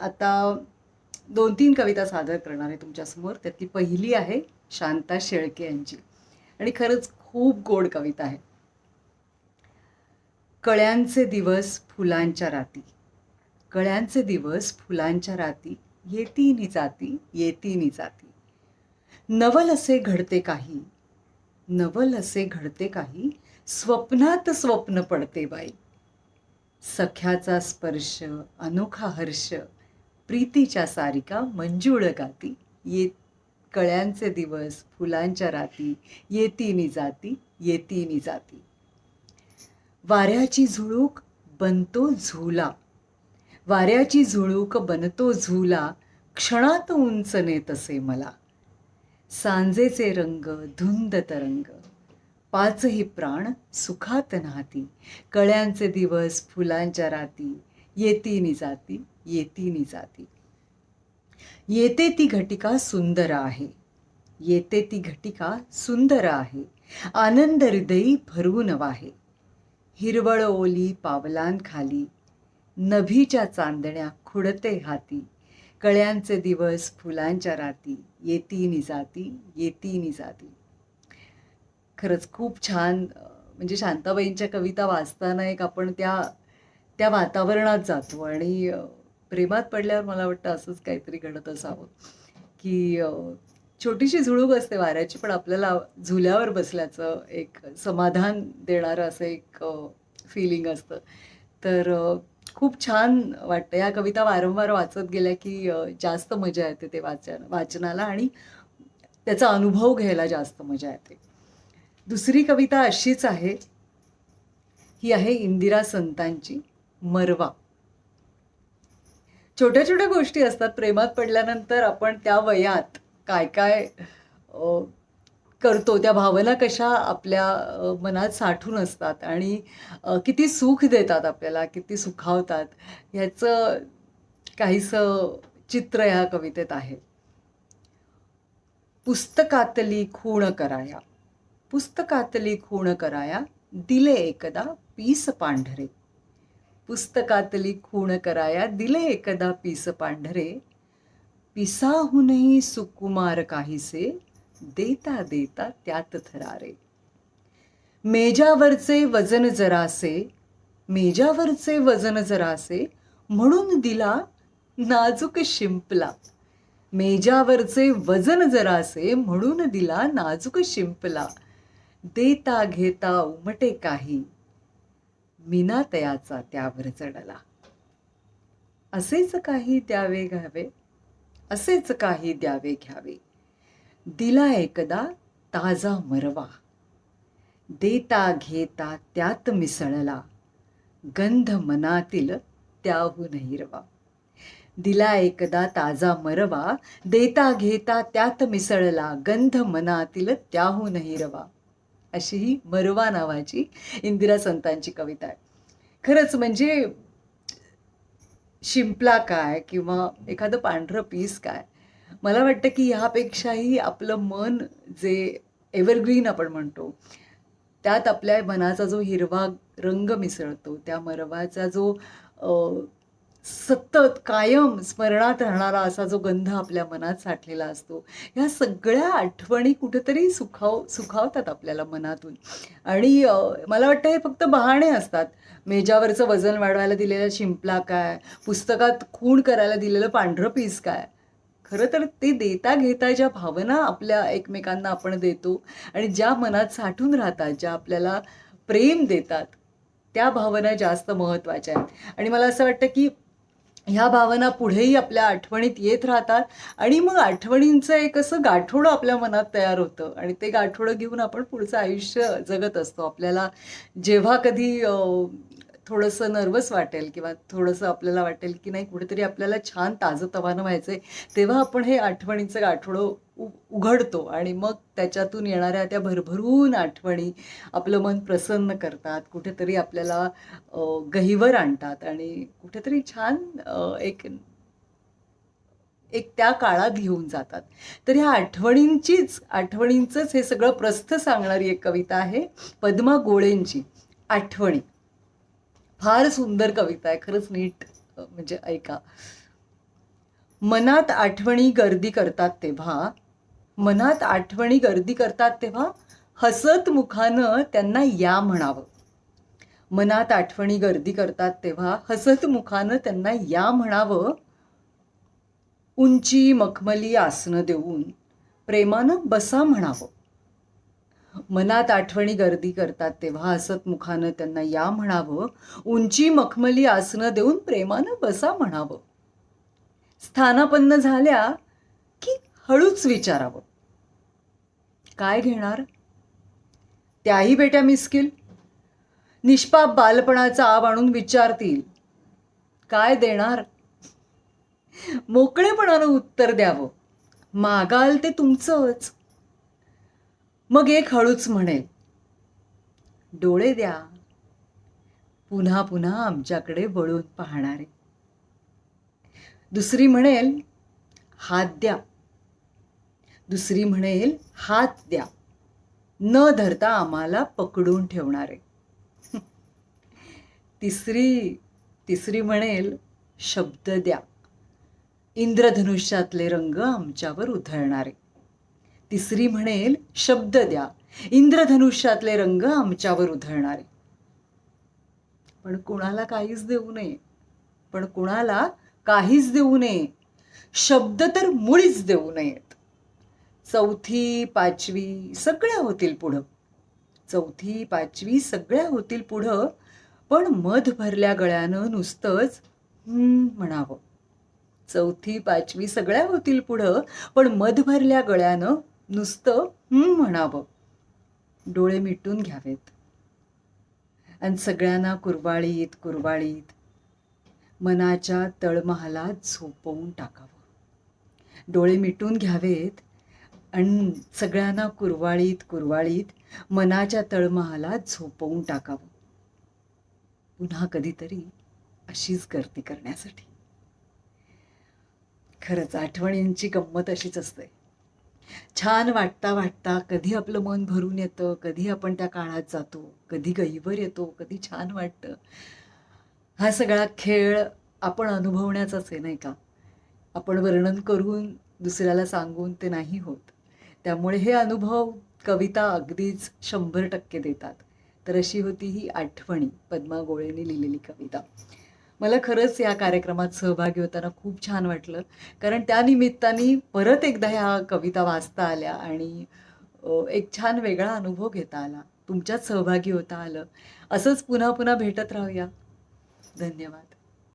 आता दोन तीन कविता सादर करणार आहे तुमच्यासमोर. त्यातली पहिली आहे शांता शेळके यांची. आणि खरंच खूप गोड कविता आहे. कळ्यांचे दिवस फुलांच्या राती. कळ्यांचे दिवस फुलांच्या राती. येतीनी जाती येतीनी जाती. नवल असे घडते काही. नवल असे घडते काही. स्वप्नात स्वप्न पडते बाई. सख्याचा स्पर्श अनोखा हर्ष. प्रीतीच्या सारिका मंजूळ गाती ये कळ्यांचे दिवस फुलांच्या राती येतीनी जाती येतीनी जाती. वाऱ्याची झुळूक बनतो झुला. वाऱ्याची झुळूक बनतो झुला. क्षणात उंच नेतसे मला. सांजेचे रंग धुंद तरंग. पाचही प्राण सुखात नाहती. कळ्यांचे दिवस फुलांच्या राती येतीनी जाती. येतीनी जाती. येते ती घटिका सुंदर आहे. येते ती घटिका सुंदर आहे. आनंद हृदयी भरवून वाहे. हिरवळ ओली पावलांखाली नभीच्या चांदण्या खुडते हाती. कळ्यांचे दिवस फुलांच्या राती येती जाती येती जाती. खरंच खूप छान म्हणजे शांताबाईंच्या कविता वाचताना एक आपण त्या त्या वातावरणात जातो आणि प्रेमात पडल्यावर मला वाटतं असंच काहीतरी घडत असावं. की छोटीशी झुळूक असते वाऱ्याची पण आपल्याला झुल्यावर बसल्याचं एक समाधान देणारं असं एक फिलिंग असतं. तर खूप छान वाटतं. या कविता वारंवार वाचत गेल्या की जास्त मजा येते ते वाचन वाचनाला आणि त्याचा अनुभव घ्यायला जास्त मजा येते. दुसरी कविता अशीच आहे. ही आहे इंदिरा संतांची मरवा. छोट्या छोट्या गोष्टी असतात. प्रेमात पडल्यानंतर आपण त्या वयात काय काय करतो त्या भावना कशा आपल्या मनात साठून असतात आणि किती सुख देतात आपल्याला किती सुखावतात ह्याचं काहीसं चित्र ह्या कवितेत आहे. पुस्तकातली खूण कराया. पुस्तकातली खूण कराया. दिले एकदा पीस पांढरे. पुस्तकातली खूण कराया दिले एकदा पीस पांढरे. पिसाहूनही सुकुमार काहीसे देता देता त्यात थरारे. मेजावरचे वजन जरासे मेजावरचे वजन जरासे म्हणून दिला नाजूक शिंपला. मेजावरचे वजन जरासे म्हणून दिला नाजूक शिंपला. देता घेता उमटे काही मिनातयाचा त्यावर चढला. असेच काही द्यावे घ्यावे? असेच काही द्यावे घ्यावे? दिला एकदा ताजा मरवा. देता घेता त्यात मिसळला. गंध मनातील त्याहून हिरवा. दिला एकदा ताजा मरवा देता घेता त्यात मिसळला. गंध मनातील त्याहून हिरवा. अशी ही मरवा नावाची इंदिरा संतांची कविता आहे. खरंच म्हणजे शिंपला काय किंवा एखादं पांढरं पीस काय मला वाटतं की ह्यापेक्षाही आपलं मन जे एव्हरग्रीन आपण म्हणतो त्यात आपल्या मनाचा जो हिरवा रंग मिसळतो त्या मरवाचा जो सतत कायम स्मरणात राहणारा असा जो गंध आपल्या मनात साठलेला असतो ह्या सगळ्या आठवणी कुठेतरी सुखाव सुखावतात आपल्याला मनातून. आणि मला वाटतं हे फक्त बहाणे असतात. मेजावरचं वजन वाढवायला दिलेला शिंपला काय? पुस्तकात खूण करायला दिलेलं पांढरं पीस काय? खरं तर ते देता घेता ज्या भावना आपल्या एकमेकांना आपण देतो आणि ज्या मनात साठून राहतात ज्या आपल्याला प्रेम देतात त्या भावना जास्त महत्त्वाच्या आहेत. आणि मला असं वाटतं की ह्या भावना पुढेही आपल्या आठवणीत येत राहतात आणि मग आठवणींचं एक असं गाठोडं आपल्या मनात तयार होतं आणि ते गाठोडं घेऊन आपण पुढचं आयुष्य जगत असतो. आपल्याला जेव्हा कधी थोडंसं नर्वस वाटेल किंवा थोडंसं आपल्याला वाटेल की नाही कुठेतरी आपल्याला छान ताजंतवानं व्हायचं आहे तेव्हा आपण हे आठवणींचं गाठोडं उ उघडतो आणि मग त्याच्यातून येणाऱ्या त्या भरभरून आठवणी आपलं मन प्रसन्न करतात कुठेतरी आपल्याला गहिवर आणतात आणि कुठेतरी छान एक एक त्या काळात घेऊन जातात. तर ह्या आठवणींचीच आठवणींचंच हे सगळं प्रस्थ सांगणारी एक कविता आहे पद्मा गोळेंची आठवणी. फार सुंदर कविता आहे. खरंच नीट म्हणजे ऐका. मनात आठवणी गर्दी करतात तेव्हा मनात आठवणी गर्दी करतात तेव्हा हसत मुखानं त्यांना या म्हणावं. मनात आठवणी गर्दी करतात तेव्हा हसत मुखानं त्यांना या म्हणावं. उंची मखमली आसनं देऊन प्रेमानं बसा म्हणावं. मनात आठवणी गर्दी करतात तेव्हा हसत मुखानं त्यांना या म्हणावं उंची मखमली आसनं देऊन प्रेमानं बसा म्हणावं. स्थानापन्न झाल्या की हळूच विचारावं. काय घेणार? त्याही बेट्या मिस्किल. निष्पाप बालपणाचा आव आणून विचारतील. काय देणार? मोकळेपणानं उत्तर द्यावं. मागाल ते तुमचंच. मग एक हळूच म्हणेल डोळे द्या. पुन्हा पुन्हा आमच्याकडे वळून पाहणारे. दुसरी म्हणेल हात द्या. दुसरी म्हणेल हात द्या. न धरता आम्हाला पकडून ठेवणारे. तिसरी तिसरी म्हणेल शब्द द्या. इंद्रधनुष्यातले रंग आमच्यावर उधळणारे. तिसरी म्हणेल शब्द द्या. इंद्रधनुष्यातले रंग आमच्यावर उधळणारे. पण कुणाला काहीच देऊ नये. पण कुणाला काहीच देऊ नये. शब्द तर मुळीच देऊ नयेत. चौथी पाचवी सगळ्या होतील पुढं. चौथी पाचवी सगळ्या होतील पुढं. पण मध भरल्या गळ्यानं नुसतंच हम्म म्हणावं. चौथी पाचवी सगळ्या होतील पुढं. पण मध भरल्या गळ्यानं नुसतं हम्म म्हणावं. डोळे मिटून घ्यावेत. आणि सगळ्यांना कुरवाळीत कुरवाळीत मनाच्या तळमहालात झोपवून टाकावं. डोळे मिटून घ्यावेत आणि सगळ्यांना कुरवाळीत कुरवाळीत मनाच्या तळमहालात झोपवून टाकावं. पुन्हा कधीतरी अशीच गर्दी करण्यासाठी. खरंच आठवणींची गंमत अशीच असते. छान वाटता वाटता कधी आपलं मन भरून येतं कधी आपण त्या काळात जातो कधी गहीवर येतो कधी छान वाटतं. हा सगळा खेळ आपण अनुभवण्याचाच आहे नाही का? आपण वर्णन करून दुसऱ्याला सांगून ते नाही होत. त्यामुळे हे अनुभव कविता अगदीच शंभर टक्के देतात. तर अशी होती ही आठवणी पद्मा गोळेने लिहिलेली कविता. मला खरंच या कार्यक्रमात सहभागी होताना खूप छान वाटलं. कारण त्या निमित्ताने परत एकदा ह्या कविता वाचता आल्या आणि एक छान वेगळा अनुभव घेता आला. तुमच्यात सहभागी होता आलं. असंच पुन्हा पुन्हा भेटत राहूया. धन्यवाद.